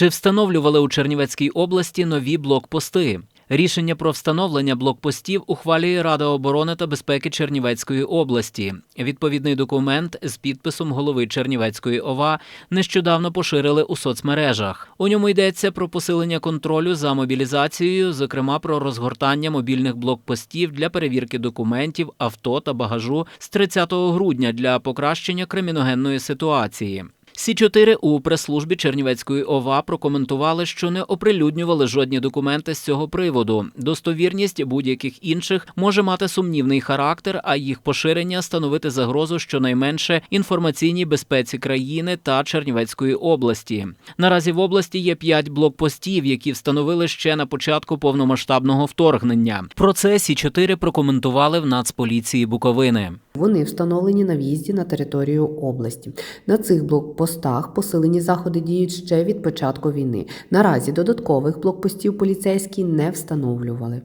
Чи встановлювали у Чернівецькій області нові блокпости? Рішення про встановлення блокпостів ухвалює Рада оборони та безпеки Чернівецької області. Відповідний документ з підписом голови Чернівецької ОВА нещодавно поширили у соцмережах. У ньому йдеться про посилення контролю за мобілізацією, зокрема про розгортання мобільних блокпостів для перевірки документів, авто та багажу з 30 грудня для покращення криміногенної ситуації. Сі 4 у прес-службі Чернівецької ОВА прокоментували, що не оприлюднювали жодні документи з цього приводу. Достовірність будь-яких інших може мати сумнівний характер, а їх поширення становити загрозу щонайменше інформаційній безпеці країни та Чернівецької області. Наразі в області є п'ять блокпостів, які встановили ще на початку повномасштабного вторгнення. Про це Сі 4 прокоментували в Нацполіції Буковини. Вони встановлені на в'їзді на територію області. На цих блокпостах посилені заходи діють ще від початку війни. Наразі додаткових блокпостів поліцейські не встановлювали.